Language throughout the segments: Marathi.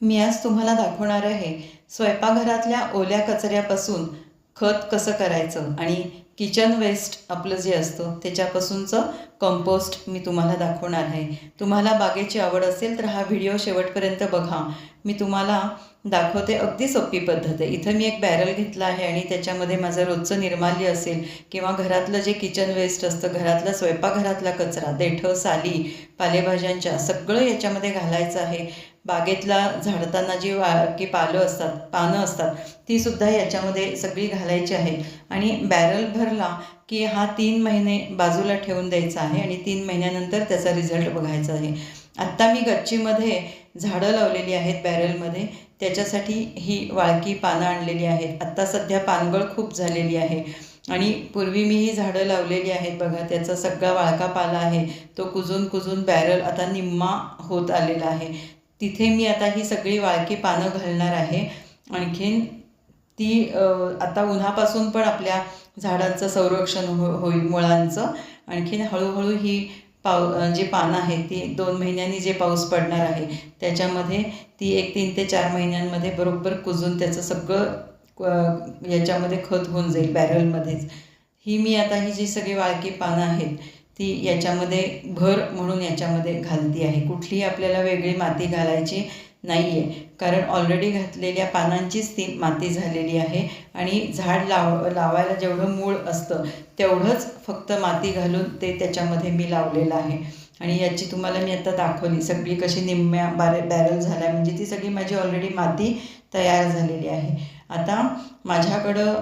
मी आज तुम्हाला दाखवणार आहे स्वयंपाकघरातल्या ओल्या कचऱ्यापासून खत कसं करायचं आणि किचन वेस्ट आपलं जे असतं त्याच्यापासूनचं कंपोस्ट मी तुम्हाला दाखवणार आहे. तुम्हाला बागेची आवड असेल तर हा व्हिडिओ शेवटपर्यंत बघा. मी तुम्हाला दाखवते अगदी सोपी पद्धत आहे. इथं मी एक बॅरल घेतला आहे आणि त्याच्यामध्ये माझं रोजचं निर्माल्य असेल किंवा घरातलं जे किचन वेस्ट असतं घरातला स्वयंपाकघरातला कचरा देठं साली पालेभाज्यांच्या सगळं याच्यामध्ये घालायचं आहे. बागेतला झाडताना जी वा की पालं असतात पानं असतात तीसुद्धा याच्यामध्ये सगळी घालायची आहेत आणि बॅरल भरला की हा तीन महिने बाजूला ठेवून द्यायचा आहे आणि तीन महिन्यानंतर त्याचा रिझल्ट बघायचा आहे. आत्ता मी गच्चीमध्ये झाडं लावलेली आहेत बॅरलमध्ये त्याच्यासाठी ही वाळकी पानं आणलेली आहेत. आत्ता सध्या पानगळ खूप झालेली आहे. आणि पूर्वी मी ही झाडं लावलेली आहेत बघा त्याचा सगळा वाळका पाला आहे. तो कुजून कुजून बॅरल आता निम्मा होत आलेला आहे. तिथे मी आता ही सगळी वाळकी पानं घालणार आहे. आणखीन ती आता उन्हापासून पण आपल्या झाडांचं संरक्षण हो होईल मुळांचं. आणखीन हळूहळू ही पाव जी पानं आहेत ती दोन महिन्यांनी जे पाऊस पडणार आहे त्याच्यामध्ये ती एक तीन ते चार महिन्यांमध्ये बरोबर कुजून त्याचं सगळं याच्यामध्ये खत होऊन जाईल बॅरलमध्येच. ही मी आता ही जी सगळी वाळकी पानं आहेत ती याच्यामध्ये भर म्हणून याच्यामध्ये घालती आहे. कुठलीही आपल्याला वेगळी माती घालायची नाही आहे कारण ऑलरेडी घातलेल्या पानांचीच ती माती झालेली आहे आणि झाड लाव लावायला जेवढं मूळ असतं तेवढंच फक्त माती घालून ते त्याच्यामध्ये मी लावलेलं आहे. आणि याची तुम्हाला मी आता दाखवली. सगळी कशी निम्म्या बारे बॅरल झाल्या म्हणजे ती सगळी माझी ऑलरेडी माती तयार झालेली आहे. आता माझ्याकडं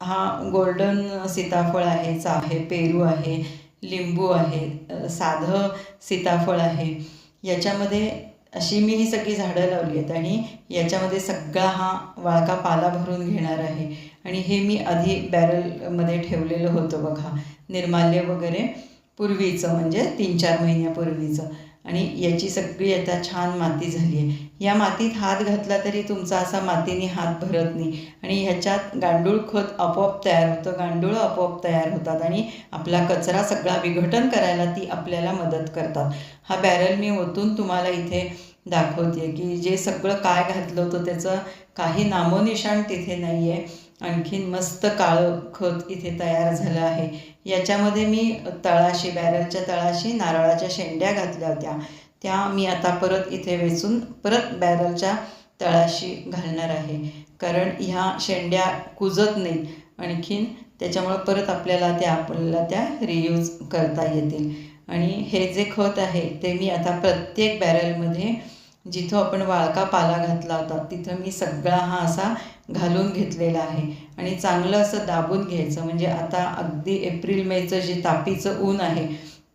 हा गोल्डन सीताफळ आहे चा आहे पेरू आहे लिंबू आहे साधं सीताफळ आहे. याच्यामध्ये अशी मी ही सगळी झाडं लावली आहेत आणि याच्यामध्ये सगळा हा वाळका पाला भरून घेणार आहे. आणि हे मी आधी बॅरलमध्ये ठेवलेलं होतं बघा. निर्माल्य वगैरे पूर्वीचं म्हणजे तीन चार महिन्यापूर्वीचं. आणि याची सगळी आता छान माती झाली आहे. या मातीत हात घातला तरी तुमचा असा मातीने हात भरत नाही. आणि ह्याच्यात गांडूळ खत आपोआप तयार होतं गांडूळ आपोआप तयार होतात आणि आपला कचरा सगळा विघटन करायला ती आपल्याला मदत करतात. हा बॅरल मी ओतून तुम्हाला इथे दाखवते की जे सगळं काय घातलं होतं त्याचं काही नामोनिशाण तिथे नाही आहे आणखीन मस्त काळं खत इथे तयार झालं आहे. याच्यामध्ये मी तळाशी बॅरलच्या तळाशी नारळाच्या शेंड्या घातल्या होत्या. त्या मी आता परत इथे वेचून परत बॅरलच्या तळाशी घालणार आहे. कारण ह्या शेंड्या कुजत नाहीत. आणखीन त्याच्यामुळं परत आपल्याला त्या आपल्याला त्या रियूज करता येतील. आणि हे जे खत आहे ते मी आता प्रत्येक बॅरलमध्ये जिथं आपण वाळका पाला घातला होता तिथं मी सगळा हा असा घालून घेतलेला आहे. आणि चांगलं असं दाबून घ्यायचं म्हणजे आता अगदी एप्रिल मेचं जे तापीचं ऊन आहे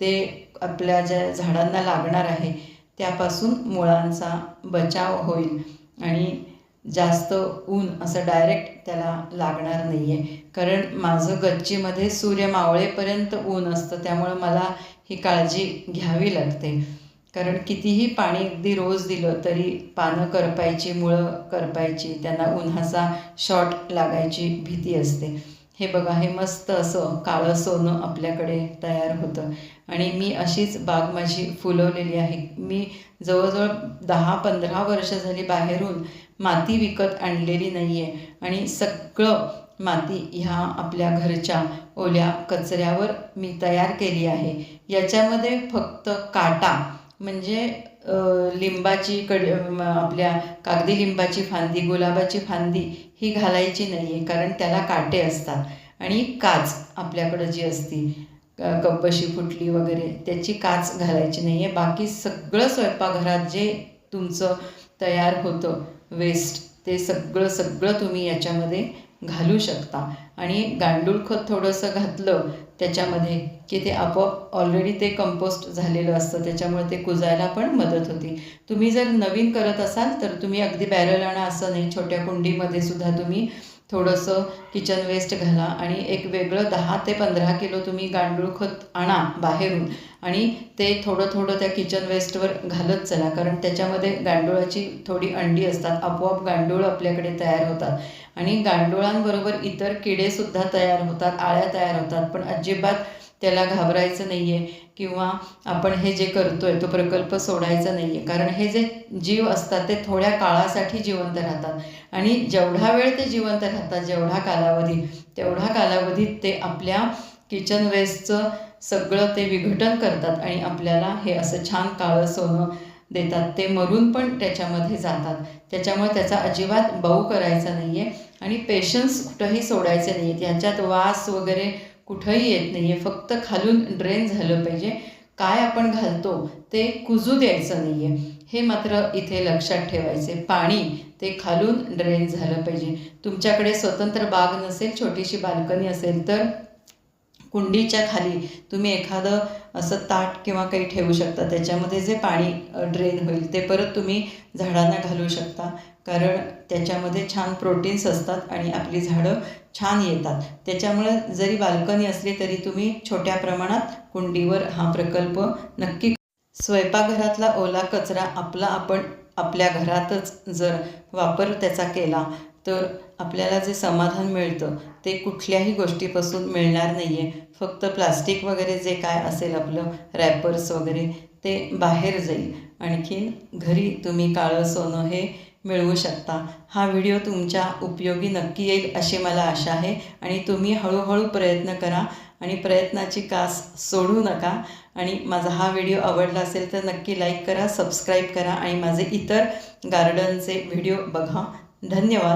ते आपल्या ज्या झाडांना लागणार आहे त्यापासून मुळांचा बचाव होईल. आणि जास्त ऊन असं डायरेक्ट त्याला लागणार नाही आहे कारण माझं गच्चीमध्ये सूर्य मावळेपर्यंत ऊन असतं त्यामुळं मला ही काळजी घ्यावी लागते. कारण कितीही पाणी अगदी रोज दिलं तरी पानं करपायची मुळं करपायची त्यांना उन्हाचा शॉट लागायची भीती असते. हे बघा हे मस्त असं काळं सोनं आपल्याकडे तयार होतं. आणि मी अशीच बाग माझी फुलवलेली आहे. मी जवळजवळ दहा पंधरा वर्ष झाली बाहेरून माती विकत आणलेली नाही आहे आणि सगळं माती ह्या आपल्या घरच्या ओल्या कचऱ्यावर मी तयार केली आहे. याच्यामध्ये फक्त काटा म्हणजे लिंबाची कड आपल्या कागदी लिंबाची फांदी गुलाबाची फांदी ही घालायची नाही आहे कारण त्याला काटे असतात. आणि काच आपल्याकडं जी असती कपशी फुटली वगैरे त्याची काच घालायची नाही आहे बाकी सगळं स्वयंपाकघरात जे तुमचं तयार होतं वेस्ट ते सगळं सगळं तुम्ही याच्यामध्ये घालू शकता. आणि गांडूळ खत थोडंसं घातलं त्याच्यामध्ये की ते आपोआप ऑलरेडी ते कंपोस्ट झालेलं असतं. त्याच्यामुळे ते कुजायला पण मदत होती. तुम्ही जर नवीन करत असाल तर तुम्ही अगदी बॅरल आणा असं नाही. छोट्या कुंडीमध्ये सुद्धा तुम्ही थोडंसं किचन वेस्ट घाला आणि एक वेगळं दहा ते पंधरा किलो तुम्ही गांडूळ खत आणा बाहेरून. आणि ते थोडं थोडं त्या किचन वेस्टवर घालत चला कारण त्याच्यामध्ये गांडुळाची थोडी अंडी असतात आपोआप गांडूळ आपल्याकडे तयार होतात. आणि गांडुळांबरोबर इतर किडेसुद्धा तयार होतात आळ्या तयार होतात पण अजिबात त्याला घाबरायचं नाही आहे किंवा आपण हे जे करतो आहे तो प्रकल्प सोडायचा नाही आहे कारण हे जे जीव असतात ते थोड्या काळासाठी जिवंत राहतात. आणि जेवढा वेळ ते जिवंत राहतात जेवढा कालावधी तेवढा कालावधीत ते आपल्या किचन वेस्टचं सगळं ते विघटन करतात आणि आपल्याला हे असं छान काळं सोनं देतात. ते मरून पण त्याच्यामध्ये जातात. त्याच्यामुळे त्याचा अजिबात बाऊ करायचा नाही आहे आणि पेशन्स कुठंही सोडायचे नाही आहेत याच्यात वास वगैरे कुठंही येत नाही आहे फक्त खालून ड्रेन झालं पाहिजे. काय आपण घालतो ते कुजू द्यायचं नाही आहे हे मात्र इथे लक्षात ठेवायचे. पाणी ते खालून ड्रेन झालं पाहिजे. तुमच्याकडे स्वतंत्र बाग नसेल छोटीशी बाल्कनी असेल तर कुंडीच्या खाली तुम्ही एखादं असं ताट किंवा काही ठेवू शकता. त्याच्यामध्ये जे पाणी ड्रेन होईल ते परत तुम्ही झाडांना घालू शकता. कारण त्याच्यामध्ये छान प्रोटीन्स असतात आणि आपली झाडं छान येतात. त्याच्यामुळे जरी बाल्कनी असली तरी तुम्ही छोट्या प्रमाणात कुंडीवर हा प्रकल्प नक्की स्वयंपाकघरातला ओला कचरा आपला आपण आपल्या घरातच जर वापर त्याचा केला तर आपल्याला जे समाधान मिळतं ते कुठल्याही गोष्टीपासून मिळणार नाही आहे फक्त प्लास्टिक वगैरे जे काय असेल आपलं रॅपर्स वगैरे ते बाहेर जाईल. आणखीन घरी तुम्ही काळं सोनं हे मिळवू शकता. हा व्हिडिओ तुमच्या उपयोगी नक्की येईल अशी मला आशा आहे. आणि तुम्ही हळूहळू प्रयत्न करा आणि प्रयत्नाची कास सोडू नका. आणि माझा हा व्हिडिओ आवडला असेल तर नक्की लाईक करा सबस्क्राईब करा आणि माझे इतर गार्डनचे व्हिडिओ बघा. धन्यवाद.